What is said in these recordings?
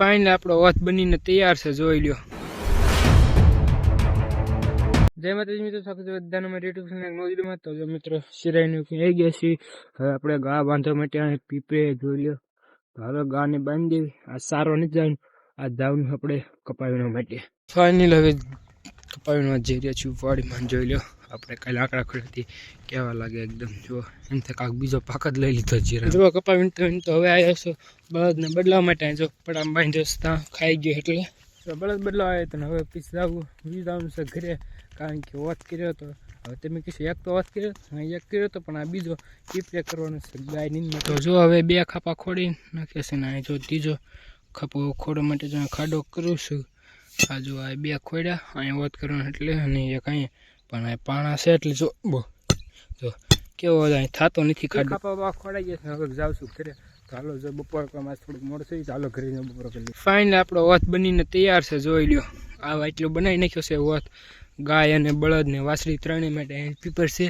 Final આપણો oath બનીને તૈયાર છે, જોઈ લ્યો. જય માતાજી મિત્રો, સ્વાગત છે બધાનો મારી યુટ્યુબ ચેનલ મોજડીમાં. તો જો મિત્રો, શિરાઈને આવી ગયા છીએ. હવે આપણે ગા બાંધવા માટે અહીં પીપરે જોઈ લ્યો. તો ગા ગાને બાંધી દેવી. આ સારો નથી જાય આ જવાનું આપણે કપાવીના માટે. ફાઇનલ હવે કપાવીને જઈ રહ્યા છીએ, વાડીમાં જોઈ લ્યો. આપણે કાલે લાકડા ખોડતી કેવા લાગે એકદમ. જો, એમ થાય કાંક બીજો પાક જ લઈ લીધો જીરા જો કપા તો તો હવે આવ્યો છું. બળદને બદલાવા માટે જો પડામ બાંધ્યો ત્યાં, ખાઈ ગયો એટલે. બળદ બદલાવા આવ્યો તને હવે પીસાવું બીજાનું છે ઘરે. કારણ કે વોચ કર્યો હતો હવે તમે કીધું એક તો વોચ કર્યો, હા, એક કર્યો હતો પણ આ બીજો પીપરે કરવાનો છે, ગાય નીંદમાં. તો જો, હવે બે ખાપા ખોડી નાખે છે ને અહીં જો ત્રીજો ખાપો ખોડવા માટે જો ખાડો કરું છું. આ જો, આ બે ખોડ્યા અહીં વાત કરવાનું એટલે અને એક અહીં પણ અહીં પાણા છે એટલે જો બો જો કેવો અહીં થતો નથી ખાડો. ખોડાઈ ગયા છે. હવે જાઉં છું ઘરે ચાલો જો બપોર કરવામાં થોડુંક મોડું ચાલો ઘરે બપોર કરી ફાઇનલ આપણો વોથ બનીને તૈયાર છે જોઈ લ્યો. આ એટલો બનાવી નાખ્યો છે વોથ ગાય અને બળદ ને વાસળી ત્રણેય માટે અહીં પીપર છે.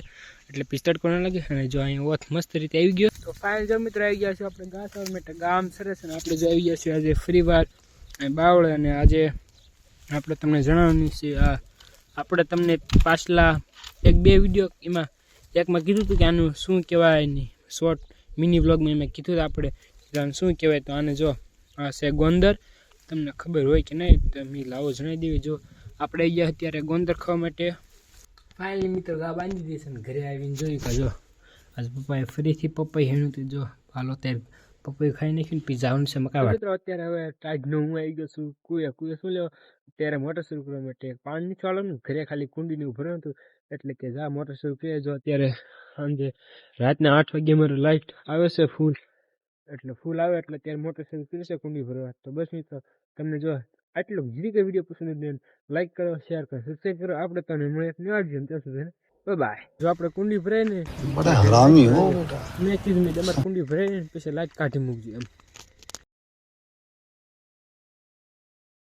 એટલે પિસ્તડકો ના લાગે? અને જો અહીં ઓથ મસ્ત રીતે આવી ગયો. તો ફાઇનલ જો મિત્રો આવી ગયા છે આપણે આવવા માટે ગામ સરસ અને આપણે જો આવી ગયા છીએ આજે ફ્રી વાર અને બાવળે અને આજે આપણે તમને જણાવવાની છે આ આપણે તમને પાછલા એક બે વીડિયો એમાં એકમાં કીધું હતું કે આનું શું કહેવાય નહીં શોર્ટ મિની વ્લોગમાં એમાં કીધું હતું આપણે આનું શું કહેવાય તો આને જો આ છે ગોંદર. તમને ખબર હોય કે નહીં તો મેં લાવો જણાવી દેવી જો આપણે ગયા અત્યારે ગોંદર ખાવા માટે ફાઇનલી મિત્રો ગા બાંધી અને ઘરે આવીને જોયું કે જો આજ પપ્પાએ ફરીથી પપ્પાએ હેણું હતું જો હાલો ત્યારે પપ્પાઈ ખાઈ નાખ્યું પી છે મકા મિત્રો અત્યારે હવે ટાઈડનો હું આવી ગયો છું. કુએ કુએ શું લેવો ત્યારે મોટર શરૂ કરવા માટે પાણી નથી ને. ઘરે ખાલી કુંડીને ઉભું રહ્યું હતું. એટલે કે જા મોટર શરૂ કરીએ. જો અત્યારે સાંજે રાતના આઠ વાગે મારો લાઇટ આવે છે ફૂલ એટલે ફૂલ આવે એટલે ત્યારે મોટર શરૂ છે કુંડી ભરવા. તો બસ મિત્રો તમને જો આટલો જીરી કે વીડિયો પસંદ લાઈક કરો શેર કરો સબસ્ક્રાઈબ કરો. આપણે તમને મળે એક ત્યાં સુધી બાય. જો આપણે કુંડી ભરાય ને બડા મેં કીધું મેં તમારે કુંડી ભરાય ને પછી લાઈટ કાઢી મૂકજો એમ.